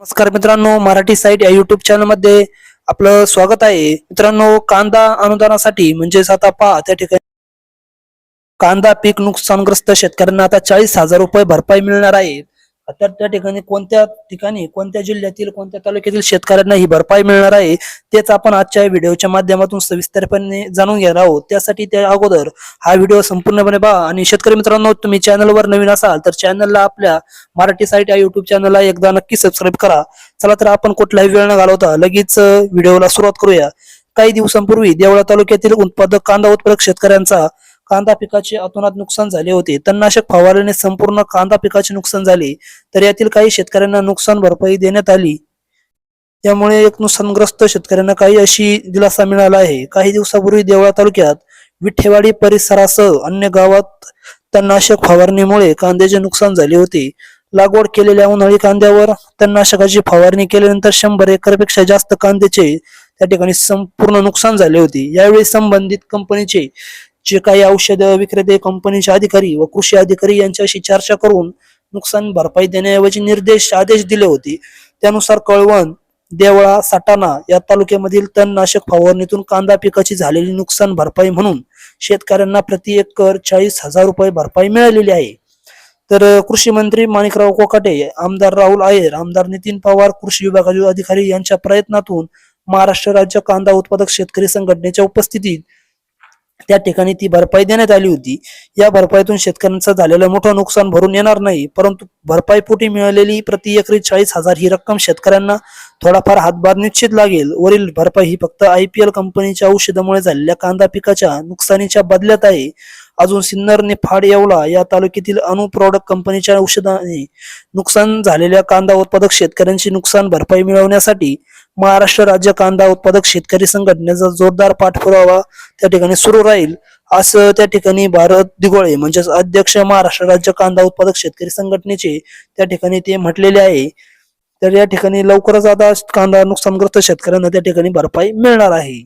नमस्कार मित्रांनो मराठी साईट या युट्यूब चॅनलमध्ये आपलं स्वागत आहे. मित्रांनो कांदा अनुदानासाठी म्हणजेच आता पहा त्या ठिकाणी कांदा पीक नुकसानग्रस्त शेतकऱ्यांना आता चाळीस हजार रुपये भरपाई मिळणार आहे. तर त्या ठिकाणी कोणत्या ठिकाणी कोणत्या जिल्ह्यातील कोणत्या तालुक्यातील शेतकऱ्यांना ही भरपाई मिळणार आहे तेच आपण आजच्या व्हिडिओच्या माध्यमातून सविस्तरपणे जाणून घेणार आहोत. त्यासाठी त्या अगोदर हा व्हिडिओ संपूर्णपणे पहा. आणि शेतकरी मित्रांनो तुम्ही चॅनलवर नवीन असाल तर चॅनलला आपल्या मराठी साईट या युट्यूब चॅनलला एकदा नक्की सबस्क्राईब करा. चला तर आपण कुठलाही वेळ न घालवता लगेच व्हिडिओला सुरुवात करूया. काही दिवसांपूर्वी देवळा तालुक्यातील उत्पादक कांदा उत्पादक शेतकऱ्यांचा कांदा पिकाचे अतोनात नुकसान झाले होते. तणनाशक फवारल्याने संपूर्ण कांदा पिकाचे नुकसान झाले. तर यातील काही शेतकऱ्यांना नुकसान भरपाई देण्यात आली. त्यामुळे एक नुकसानग्रस्त शेतकऱ्यांना काही अशी दिलासा मिळाला आहे. काही दिवसापूर्वी देवळा तालुक्यात विठ्ठेवाडी परिसरासह अन्य गावात तणनाशक फवारणीमुळे कांद्याचे नुकसान झाले होते. लागवड केलेल्या उन्हाळी कांद्यावर तणनाशकाची फवारणी केल्यानंतर शंभर एकरपेक्षा जास्त कांद्याचे त्या ठिकाणी संपूर्ण नुकसान झाले होते. यावेळी संबंधित कंपनीचे जे काही औषध विक्रेते कंपनीचे अधिकारी व कृषी अधिकारी यांच्याशी चर्चा करून नुकसान भरपाई देण्याऐवजी निर्देश आदेश दिले होते. त्यानुसार कळवण देवळा साटाणा या तालुक्यामधील तणनाशक फवारणीतून कांदा पिकाची झालेली नुकसान भरपाई म्हणून शेतकऱ्यांना प्रति एकर चाळीस हजार रुपये भरपाई मिळालेली आहे. तर कृषी मंत्री माणिकराव कोकाटे आमदार राहुल आयर आमदार नितीन पवार कृषी विभागाचे अधिकारी यांच्या प्रयत्नातून महाराष्ट्र राज्य कांदा उत्पादक शेतकरी संघटनेच्या उपस्थितीत त्या ठिकाणी ती भरपाई देण्यात आली होती. या भरपाईतून शेतकऱ्यांचं झालेलं मोठं नुकसान भरून येणार नाही परंतु भरपाईपोटी मिळालेली प्रति एकरी चाळीस हजार ही रक्कम शेतकऱ्यांना थोडाफार हातभार निश्चित लागेल. वरील भरपाई ही फक्त आयपीएल कंपनीच्या औषधामुळे झालेल्या कांदा पिकाच्या नुकसानीच्या बदल्यात आहे. अजून सिन्नर फाड येवला. या तालुक्यातील अनु प्रॉडक्ट कंपनीच्या औषधाने नुकसान झालेल्या कांदा उत्पादक शेतकऱ्यांची नुकसान भरपाई मिळवण्यासाठी महाराष्ट्र राज्य कांदा उत्पादक शेतकरी संघटनेचा जोरदार पाठपुरावा त्या ठिकाणी सुरू राहील असं त्या ठिकाणी भारत दिगोळे म्हणजेच अध्यक्ष महाराष्ट्र राज्य कांदा उत्पादक शेतकरी संघटनेचे त्या ठिकाणी ते म्हटलेले आहे. तर या ठिकाणी लवकरच आता कांदा नुकसानग्रस्त शेतकऱ्यांना त्या ठिकाणी भरपाई मिळणार आहे.